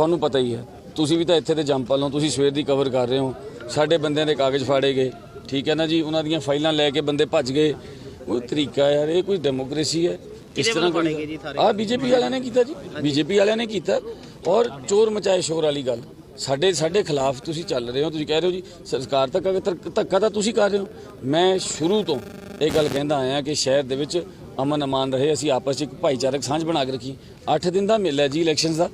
ਤੁਹਾਨੂੰ ਪਤਾ ਹੀ ਹੈ। ਤੁਸੀਂ ਵੀ ਤਾਂ ਇੱਥੇ ਦੇ ਜੰਪਲ ਹੋ ਤੁਸੀਂ ਸਵੇਰ ਦੀ ਕਵਰ ਕਰ ਰਹੇ ਹੋ। ਸਾਡੇ ਬੰਦਿਆਂ ਦੇ ਕਾਗਜ਼ ਫਾੜੇ ਗਏ। ਠੀਕ ਹੈ ਨਾ ਜੀ? ਉਹਨਾਂ ਦੀਆਂ ਫਾਈਲਾਂ ਲੈ ਕੇ ਬੰਦੇ ਭੱਜ ਗਏ। ਉਹ ਤਰੀਕਾ ਯਾਰ ਇਹ ਕੋਈ ਡੈਮੋਕ੍ਰੇਸੀ ਹੈ। ਇਸ ਤਰ੍ਹਾਂ ਕੋਈ ਆ ਬੀਜੇਪੀ ਵਾਲਿਆਂ ਨੇ ਕੀਤਾ ਜੀ। ਬੀਜੇਪੀ ਵਾਲਿਆਂ ਨੇ ਕੀਤਾ। ਔਰ ਚੋਰ ਮਚਾਏ ਸ਼ੋਰ ਵਾਲੀ ਗੱਲ। ਸਾਡੇ ਸਾਡੇ ਖਿਲਾਫ ਤੁਸੀਂ ਚੱਲ ਰਹੇ ਹੋ ਤੁਸੀਂ ਕਹਿ ਰਹੇ ਹੋ ਜੀ ਸਰਕਾਰ ਤੱਕ ਧੱਕ- ਤਾਂ ਤੁਸੀਂ ਕਰ ਰਹੇ ਹੋ। ਮੈਂ ਸ਼ੁਰੂ ਤੋਂ ਇਹ ਗੱਲ ਕਹਿੰਦਾ ਆਇਆ ਕਿ ਸ਼ਹਿਰ ਦੇ ਵਿੱਚ ਅਮਨ ਅਮਾਨ ਰਹੇ ਅਸੀਂ ਆਪਸ ਵਿੱਚ ਇੱਕ ਭਾਈਚਾਰਕ ਸਾਂਝ ਬਣਾ ਕੇ ਰੱਖੀ। 8 ਦਿਨ ਦਾ ਮੇਲਾ ਜੀ ਇਲੈਕਸ਼ਨਸ ਦਾ।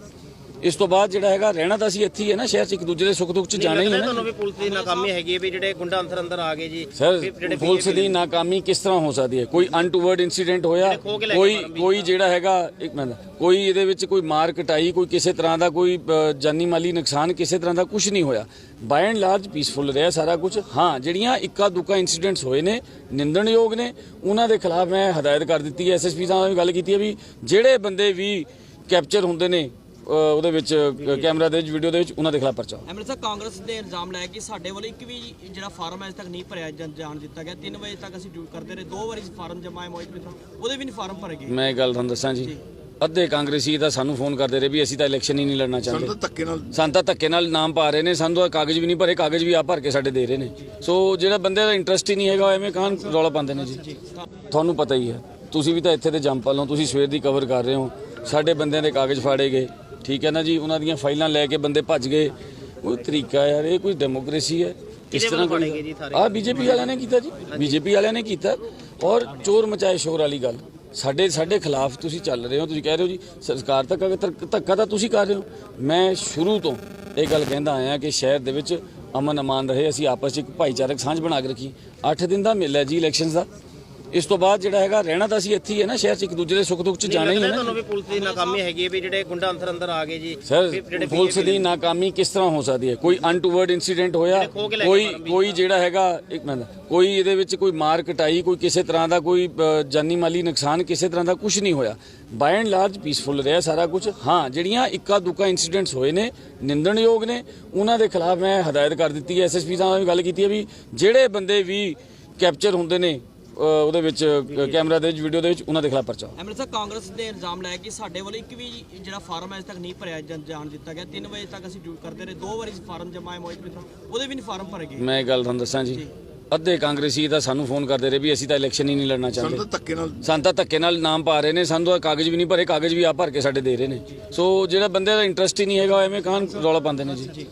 ਇਸ ਤੋਂ ਬਾਅਦ ਜਿਹੜਾ ਹੈਗਾ ਰਹਿਣਾ ਤਾਂ ਅਸੀਂ ਇੱਥੇ ਹੀ ਹੈ ਨਾ ਸ਼ਹਿਰ 'ਚ ਇੱਕ ਦੂਜੇ ਦੇ ਸੁੱਖ ਦੁੱਖ 'ਚ ਜਾਣਾ ਹੀ ਹੈ ਨਾ। ਤੁਹਾਨੂੰ ਵੀ ਪੁਲਿਸ ਦੀ ਨਾਕਾਮੀ ਹੈਗੀ ਹੈ ਵੀ ਜਿਹੜੇ ਗੁੰਡਾ ਅੰਦਰ ਅੰਦਰ ਆ ਗਏ ਜੀ? ਸਰ ਪੁਲਿਸ ਦੀ ਨਾਕਾਮੀ ਕਿਸ ਤਰ੍ਹਾਂ ਹੋ ਸਕਦੀ ਹੈ? ਕੋਈ ਅਨਟੂਵਰਡ ਇਨਸੀਡੈਂਟ ਹੋਇਆ ਕੋਈ ਕੋਈ ਜਿਹੜਾ ਹੈਗਾ ਇੱਕ ਮਿੰਟ ਕੋਈ ਇਹਦੇ ਵਿੱਚ ਕੋਈ ਮਾਰ ਕਟਾਈ ਕੋਈ ਕਿਸੇ ਤਰ੍ਹਾਂ ਦਾ ਕੋਈ ਜਾਨੀ ਮਾਲੀ ਨੁਕਸਾਨ ਕਿਸੇ ਤਰ੍ਹਾਂ ਦਾ ਕੁਝ ਨਹੀਂ ਹੋਇਆ। ਬਾਈ ਐਂਡ ਲਾਰਜ ਪੀਸਫੁਲ ਰਿਹਾ ਸਾਰਾ ਕੁਝ ਹਾਂ ਜਿਹੜੀਆਂ ਇੱਕਾ ਦੁੱਕਾ ਇਨਸੀਡੈਂਟਸ ਹੋਏ ਨੇ ਨਿੰਦਣਯੋਗ ਨੇ ਉਹਨਾਂ ਦੇ ਖਿਲਾਫ ਮੈਂ ਹਦਾਇਤ ਕਰ ਦਿੱਤੀ ਹੈ। ਐਸਐਸਪੀ ਸਾਹਿਬ ਨਾਲ ਵੀ ਗੱਲ ਕੀਤੀ ਹੈ ਵੀ ਜਿਹੜੇ ਬੰਦੇ ਵੀ ਕੈਪਚਰ ਹੁੰਦੇ ਨੇ ਉਹਦੇ ਵਿੱਚ ਕੈਮਰਾ ਦੇ ਵਿੱਚ ਵੀਡੀਓ ਦੇ ਵਿੱਚ ਉਹਨਾਂ ਦੇ ਖਿਲਾਫ ਪਰਚਾ। ਐਮਐਲਏ ਸਾਹਿਬ ਕਾਂਗਰਸ ਦੇ ਇਲਜ਼ਾਮ ਲਾਇਆ ਕਿ ਸਾਡੇ ਵੱਲੋਂ ਇੱਕ ਵੀ ਜਿਹੜਾ ਫਾਰਮ ਅਜੇ ਤੱਕ ਨਹੀਂ ਭਰਿਆ ਜਾਣ ਦਿੱਤਾ ਗਿਆ। 3 ਵਜੇ ਤੱਕ ਅਸੀਂ ਡਿਊਟੀ ਕਰਦੇ ਰਹੇ। ਦੋ ਵਾਰੀ ਫਾਰਮ ਜਮਾਏ ਮੋਹਿਤ ਮਿੱਤਰ। ਉਹਦੇ ਵੀ ਨਹੀਂ ਫਾਰਮ ਭਰੇ ਗਏ। ਮੈਂ ਇਹ ਗੱਲ ਤੁਹਾਨੂੰ ਦੱਸਾਂ ਜੀ। ਅੱਧੇ ਕਾਂਗਰਸੀ ਤਾਂ ਸਾਨੂੰ ਫੋਨ ਕਰਦੇ ਰਹੇ ਵੀ ਅਸੀਂ ਤਾਂ ਇਲੈਕਸ਼ਨ ਹੀ ਨਹੀਂ ਲੜਨਾ ਚਾਹੁੰਦੇ। ਸਾਨੂੰ ਤਾਂ ਧੱਕੇ ਨਾਲ ਸਾਨੂੰ ਤਾਂ ਧੱਕੇ ਨਾਲ ਨਾਮ ਪਾ ਰਹੇ ਨੇ। ਸਾਨੂੰ ਤਾਂ ਕਾਗਜ਼ ਵੀ ਨਹੀਂ ਭਰੇ ਕਾਗਜ਼ ਵੀ ਆ ਭਰ ਕੇ ਸਾਡੇ ਦੇ ਰਹੇ ਨੇ। ਸੋ ਜਿਹੜਾ ਬੰਦੇ ਦਾ ਇੰਟਰਸਟ ਹੀ ਨਹੀਂ ਹੈਗਾ ਐਵੇਂ ਕਾਹਨ ਰੌਲਾ ਪਾਉਂਦੇ ਨੇ ਜੀ? ਤੁਹਾਨੂੰ ਪਤਾ ਹੀ ਹੈ। ਤੁਸੀਂ ਵੀ ਤਾਂ ਇੱਥੇ ਦੇ ਜੰਪਲ ਹੋ। ਤੁਸੀਂ ਸਵੇਰ ਦੀ ਕਵਰ ਕਰ ਰਹੇ ਹੋ। ਸਾਡੇ ਬੰਦਿਆਂ ਦੇ ਕਾਗਜ਼ ਫਾੜੇ ਗਏ। ਠੀਕ ਹੈ ਨਾ ਜੀ? ਉਹਨਾਂ ਦੀਆਂ ਫਾਈਲਾਂ ਲੈ ਕੇ ਬੰਦੇ ਭੱਜ ਗਏ। ਉਹ ਤਰੀਕਾ ਯਾਰ ਇਹ ਕੋਈ ਡੈਮੋਕ੍ਰੇਸੀ ਹੈ। ਇਸ ਤਰ੍ਹਾਂ ਕੋਈ ਆ ਬੀਜੇਪੀ ਵਾਲਿਆਂ ਨੇ ਕੀਤਾ ਜੀ। ਬੀਜੇਪੀ ਵਾਲਿਆਂ ਨੇ ਕੀਤਾ। ਔਰ ਚੋਰ ਮਚਾਏ ਸ਼ੋਰ ਵਾਲੀ ਗੱਲ। ਸਾਡੇ ਸਾਡੇ ਖਿਲਾਫ ਤੁਸੀਂ ਚੱਲ ਰਹੇ ਹੋ ਤੁਸੀਂ ਕਹਿ ਰਹੇ ਹੋ ਜੀ ਸਰਕਾਰ ਤੱਕ ਧੱਕ- ਧੱਕਾ ਤਾਂ ਤੁਸੀਂ ਕਰ ਰਹੇ ਹੋ। ਮੈਂ ਸ਼ੁਰੂ ਤੋਂ ਇਹ ਗੱਲ ਕਹਿੰਦਾ ਆਇਆ ਕਿ ਸ਼ਹਿਰ ਦੇ ਵਿੱਚ ਅਮਨ ਅਮਾਨ ਰਹੇ ਅਸੀਂ ਆਪਸ ਵਿੱਚ ਇੱਕ ਭਾਈਚਾਰਕ ਸਾਂਝ ਬਣਾ ਕੇ ਰੱਖੀ। 8 ਦਿਨ ਦਾ ਮੇਲਾ ਜੀ ਇਲੈਕਸ਼ਨਸ ਦਾ। ਇਸ ਤੋਂ ਬਾਅਦ ਜਿਹੜਾ ਹੈਗਾ ਰਹਿਣਾ ਤਾਂ ਅਸੀਂ ਇੱਥੇ ਹੀ ਹੈ ਨਾ ਸ਼ਹਿਰ 'ਚ ਇੱਕ ਦੂਜੇ ਦੇ ਸੁੱਖ ਦੁੱਖ 'ਚ ਜਾਣਾ ਹੀ ਹੈ ਨਾ। ਤੁਹਾਨੂੰ ਵੀ ਪੁਲਿਸ ਦੀ ਨਾਕਾਮੀ ਹੈਗੀ ਹੈ ਵੀ ਜਿਹੜੇ ਗੁੰਡਾ ਅੰਦਰ ਅੰਦਰ ਆ ਗਏ ਜੀ? ਸਰ ਪੁਲਿਸ ਦੀ ਨਾਕਾਮੀ ਕਿਸ ਤਰ੍ਹਾਂ ਹੋ ਸਕਦੀ ਹੈ? ਕੋਈ ਅਨਟੂਵਰਡ ਇਨਸੀਡੈਂਟ ਹੋਇਆ ਕੋਈ ਕੋਈ ਜਿਹੜਾ ਹੈਗਾ ਇੱਕ ਮਿੰਟ ਕੋਈ ਇਹਦੇ ਵਿੱਚ ਕੋਈ ਮਾਰ ਕਟਾਈ ਕੋਈ ਕਿਸੇ ਤਰ੍ਹਾਂ ਦਾ ਕੋਈ ਜਾਨੀ ਮਾਲੀ ਨੁਕਸਾਨ ਕਿਸੇ ਤਰ੍ਹਾਂ ਦਾ ਕੁਝ ਨਹੀਂ ਹੋਇਆ। ਬਾਈ ਐਂਡ ਲਾਰਜ ਪੀਸਫੁਲ ਰਿਹਾ ਸਾਰਾ ਕੁਝ ਹਾਂ ਜਿਹੜੀਆਂ ਇੱਕਾ ਦੁੱਕਾ ਇਨਸੀਡੈਂਟਸ ਹੋਏ ਨੇ ਨਿੰਦਣਯੋਗ ਨੇ ਉਹਨਾਂ ਦੇ ਖਿਲਾਫ ਮੈਂ ਹਦਾਇਤ ਕਰ ਦਿੱਤੀ ਹੈ। ਐਸਐਸਪੀ ਸਾਹਿਬ ਨਾਲ ਵੀ ਗੱਲ ਕੀਤੀ ਹੈ ਵੀ ਜਿਹੜੇ ਬੰਦੇ ਵੀ ਕੈਪਚਰ ਹੁੰਦੇ ਨੇ ਉਹਦੇ ਵਿੱਚ ਕੈਮਰਾ ਦੇ ਵਿੱਚ ਵੀਡੀਓ ਦੇ ਵਿੱਚ ਉਹਨਾਂ ਦੇ ਖਿਲਾਫ ਪਰਚਾ। ਐਮਐਲਏ ਸਾਹਿਬ ਕਾਂਗਰਸ ਦੇ ਇਲਜ਼ਾਮ ਲਾਇਆ ਕਿ ਸਾਡੇ ਵੱਲੋਂ ਇੱਕ ਵੀ ਜਿਹੜਾ ਫਾਰਮ ਅਜੇ ਤੱਕ ਨਹੀਂ ਭਰਿਆ ਜਾਣ ਦਿੱਤਾ ਗਿਆ। 3 ਵਜੇ ਤੱਕ ਅਸੀਂ ਡਿਊਟੀ ਕਰਦੇ ਰਹੇ। ਦੋ ਵਾਰੀ ਫਾਰਮ ਜਮਾਏ ਮੋਹਿਤ ਮਿੱਤਰ ਉਹਦੇ ਵੀ ਨਹੀਂ ਫਾਰਮ ਭਰੇ ਗਏ। ਮੈਂ ਇਹ ਗੱਲ ਤੁਹਾਨੂੰ ਦੱਸਾਂ ਜੀ। ਅੱਧੇ ਕਾਂਗਰਸੀ ਤਾਂ ਸਾਨੂੰ ਫੋਨ ਕਰਦੇ ਰਹੇ ਵੀ ਅਸੀਂ ਤਾਂ ਇਲੈਕਸ਼ਨ ਹੀ ਨਹੀਂ ਲੜਨਾ ਸਾਨੂੰ ਚਾਹੁੰਦੇ। ਤਾਂ ਧੱਕੇ ਨਾਲ ਸਾਨੂੰ ਤਾਂ ਧੱਕੇ ਨਾਲ ਨਾਮ ਪਾ ਰਹੇ ਨੇ ਸਾਨੂੰ ਤਾਂ ਕਾਗਜ਼ ਵੀ ਨਹੀਂ ਭਰੇ ਕਾਗਜ਼ ਵੀ ਆ ਭਰ ਕੇ ਸਾਡੇ ਦੇ ਰਹੇ ਨੇ। ਸੋ ਜਿਹੜਾ ਬੰਦੇ ਦਾ ਇੰਟਰਸਟ ਹੀ ਨਹੀਂ ਹੈਗਾ ਐਵੇਂ ਕਾਹਨ ਰੌਲਾ ਪਾਉਂਦੇ ਨੇ ਜੀ।